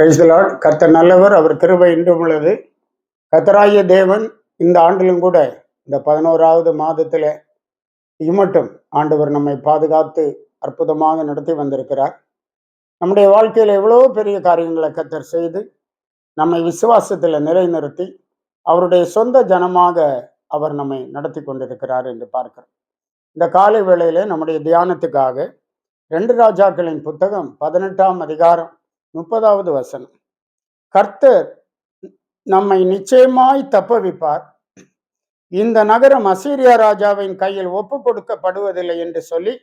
பிரைஸ்லாட் கர்த்தர் நல்லவர் அவர் கிருபை இன்றும் உள்ளது. கத்தராய தேவன் இந்த ஆண்டிலும் கூட இந்த பதினோராவது மாதத்தில் இம்மட்டும் ஆண்டவர் நம்மை பாதுகாத்து அற்புதமாக நடத்தி வந்திருக்கிறார். நம்முடைய வாழ்க்கையில் எவ்வளோ பெரிய காரியங்களை கத்தர் செய்து நம்மை விசுவாசத்தில் நிலைநிறுத்தி அவருடைய சொந்த ஜனமாக அவர் நம்மை நடத்தி கொண்டிருக்கிறார் என்று பார்க்கிறோம். இந்த காலை வேளையிலே நம்முடைய தியானத்துக்காக ரெண்டு ராஜாக்களின் புத்தகம் பதினெட்டாம் அதிகாரம் முப்பதாவது வசனம். கர்த்தர் நம்மை நிச்சயமாய் தப்புவிப்பார். இந்த நகரம் அசீரியா ராஜாவின் கையில் ஒப்பு கொடுக்கப்படுவதில்லை என்று சொல்லி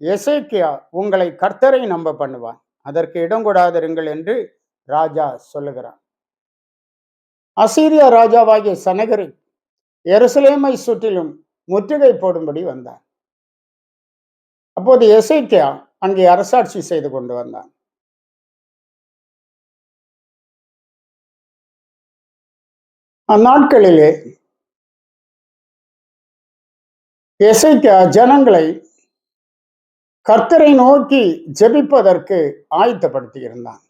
எசேக்கியா உங்களை கர்த்தரை நம்ப பண்ணுவான் அதற்கு இடம் கொடாதிருங்கள் என்று ராஜா சொல்லுகிறான் அசீரியா ராஜாவாகிய சனகரி எருசலேமை சுற்றிலும் முற்றுகை போடும்படி வந்தார். அப்போது எசேக்கியா அங்கே அரசாட்சி செய்து கொண்டு வந்தான். அந்நாட்களிலே எசைக்கா ஜனங்களை கர்த்தரை நோக்கி ஜெபிப்பதற்கு ஆயத்தப்படுத்தி இருந்தான்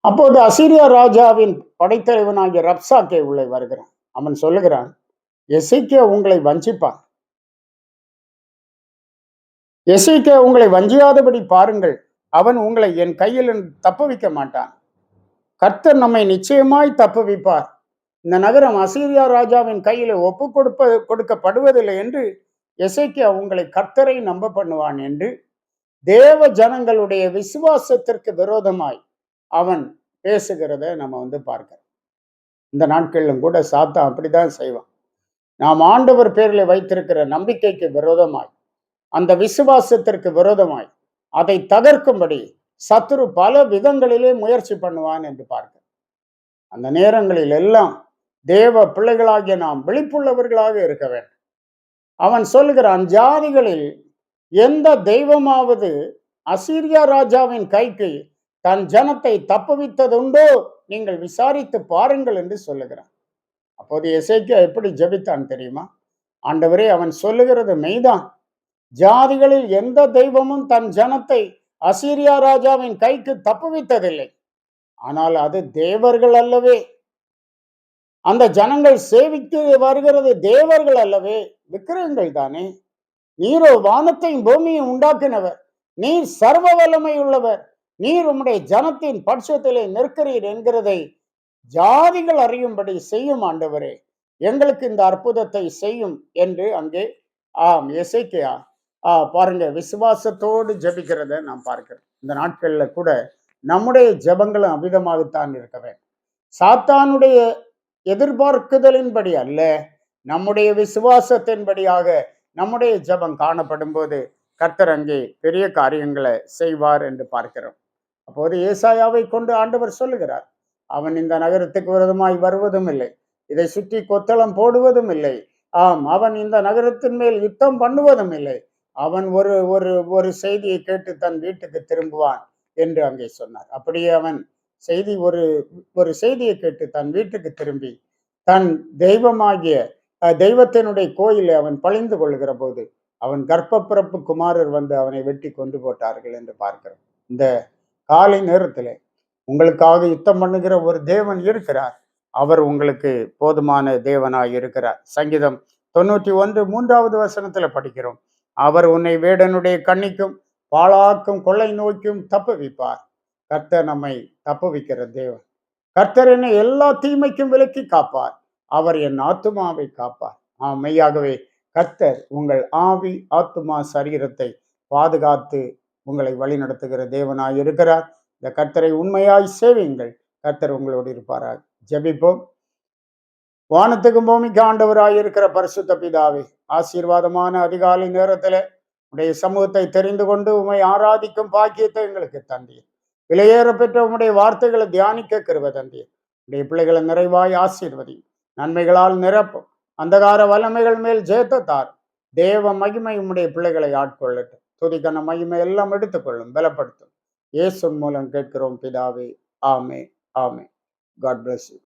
அப்போது அசீரியா ராஜாவின் படைத்தலைவனாகிய ரப்சாக்கே உள்ளே வருகிறான். அவன் சொல்லுகிறான் எசைக்கே உங்களை வஞ்சிப்பான். எசைக்கே உங்களை வஞ்சியாதபடி பாருங்கள். அவன் உங்களை என் கையில் தப்புவிக்க மாட்டான். கர்த்தர் நம்மை நிச்சயமாய் தப்புவிப்பார். இந்த நகரம் அசீரியா ராஜாவின் கையில் ஒப்பு கொடுப்ப கொடுக்கப்படுவதில்லை என்று எசைக்கியா உங்களை கர்த்தரை நம்ப பண்ணுவான் என்று தேவ ஜனங்களுடைய விசுவாசத்திற்கு விரோதமாய் அவன் பேசுகிறத நம்ம வந்து பார்க்கிறோம். இந்த நாட்களிலும் கூட சாத்தா அப்படிதான் செய்வான். நாம் ஆண்டவர் பேரில் வைத்திருக்கிற நம்பிக்கைக்கு விரோதமாய் அந்த விசுவாசத்திற்கு விரோதமாய் அதை தகர்க்கும்படி சத்துரு பல விதங்களிலே முயற்சி பண்ணுவான் என்று பார்க்க. அந்த நேரங்களில் எல்லாம் தேவ பிள்ளைகளாகிய நாம் விழிப்புள்ளவர்களாக இருக்க வேண்டும். அவன் சொல்லுகிறான் ஜாதிகளில் எந்த தெய்வமாவது அசீரியா ராஜாவின் கைக்கு தன் ஜனத்தை தப்புவித்ததுண்டோ நீங்கள் விசாரித்து பாருங்கள் என்று சொல்லுகிறான். அப்போது எசைக்கியா எப்படி ஜெபித்தான் தெரியுமா? ஆண்டவரே அவன் சொல்லுகிறது மெய்தான். ஜாதிகளில் எந்த தெய்வமும் தன் ஜனத்தை அசீரியா ராஜாவின் கைக்கு தப்புவித்ததில்லை ஆனால் அது தேவர்கள் அல்லவே. அந்த ஜனங்கள் சேவித்து வருகிறது தேவர்கள் அல்லவே. விக்கிரகங்கள் தானே. நீரோ வானத்தையும் பூமியும் உண்டாக்கினவர். நீர் சர்வ வல்லமை உள்ளவர். நீர் உம்முடைய ஜனத்தின் பட்சத்திலே நிற்கிறீர் என்கிறதை ஜாதிகள் அறியும்படி செய்யும் ஆண்டவரே. எங்களுக்கு இந்த அற்புதத்தை செய்யும் என்று அங்கே ஆம் எசைக்கையா பாருங்க விசுவாசத்தோடு ஜபிக்கிறத நாம் பார்க்கிறோம். இந்த நாட்கள்ல கூட நம்முடைய ஜபங்களும் அமிதமாகத்தான் இருக்க வேண்டும். சாத்தானுடைய எதிர்பார்க்குதலின்படி அல்ல நம்முடைய விசுவாசத்தின்படியாக நம்முடைய ஜபம் காணப்படும் போது கர்த்தர் அங்கே பெரிய காரியங்களை செய்வார் என்று பார்க்கிறோம். அப்போது ஏசாயாவை கொண்டு ஆண்டவர் சொல்லுகிறார் அவன் இந்த நகரத்துக்கு விரதமாய் வருவதும் இல்லை இதை சுற்றி கொத்தளம் போடுவதும் இல்லை. ஆம் அவன் இந்த நகரத்தின் மேல் யுத்தம் பண்ணுவதும் இல்லை. அவன் ஒரு ஒரு ஒரு செய்தியை கேட்டு தன் வீட்டுக்கு திரும்புவான் என்று அங்கே சொன்னார். அப்படியே அவன் செய்தி ஒரு ஒரு செய்தியை கேட்டு தன் வீட்டுக்கு திரும்பி தன் தெய்வமாகிய தெய்வத்தினுடைய கோயிலை அவன் பழிந்து கொள்கிற போது அவன் கர்ப்பப்பிறப்பு குமாரர் வந்து அவனை வெட்டி கொண்டு போட்டார்கள் என்று பார்க்கிறோம். இந்த காலை நேரத்தில் உங்களுக்காக யுத்தம் பண்ணுகிற ஒரு தேவன் இருக்கிறார். அவர் உங்களுக்கு போதுமான தேவனாய் இருக்கிறார். சங்கீதம் தொண்ணூற்றி ஒன்று மூன்றாவது வசனத்தில் படிக்கிறோம். அவர் உன்னை வேடனுடைய கண்ணிக்கும் பாழாக்கும் கொள்ளை நோய்க்கும் தப்புவிப்பார். கர்த்தர் நம்மை தப்புவிக்கிற தேவன். கர்த்தர் என்னை எல்லா தீமைக்கும் விலக்கி காப்பார். அவர் என் ஆத்துமாவை காப்பார். ஆ மெய்யாகவே கர்த்தர் உங்கள் ஆவி ஆத்துமா சரீரத்தை பாதுகாத்து உங்களை வழிநடத்துகிற தேவனாய் இருக்கிறார். இந்த கர்த்தரை உண்மையாய் சேவியுங்கள். கர்த்தர் உங்களோடு இருப்பாராக ஜபிப்போம். வானத்துக்கும் பூமிக்கு ஆண்டவராய் இருக்கிற பரிசுத்த பிதாவே ஆசீர்வாதமான அதிகாலை நேரத்துல உடைய சமூகத்தை தெரிந்து கொண்டு உமை ஆராதிக்கும் பாக்கியத்தை எங்களுக்கு தந்தீர். விலையேற பெற்ற உம்முடைய வார்த்தைகளை தியானிக்க கருவ தந்தீர். உடைய பிள்ளைகளை நிறைவாய் ஆசீர்வதி. நன்மைகளால் நிரப்பும். அந்தகார வல்லமைகள் மேல் ஜெயத்தார் தேவ மகிமை உம்முடைய பிள்ளைகளை ஆட்கொள்ளட்டும். துதிக்கன மகிமை எல்லாம் எடுத்துக்கொள்ளும் பலப்படுத்தும். இயேசு மூலம் கேட்கிறோம் பிதாவே. ஆமே ஆமே காட் பிளஸ் யூ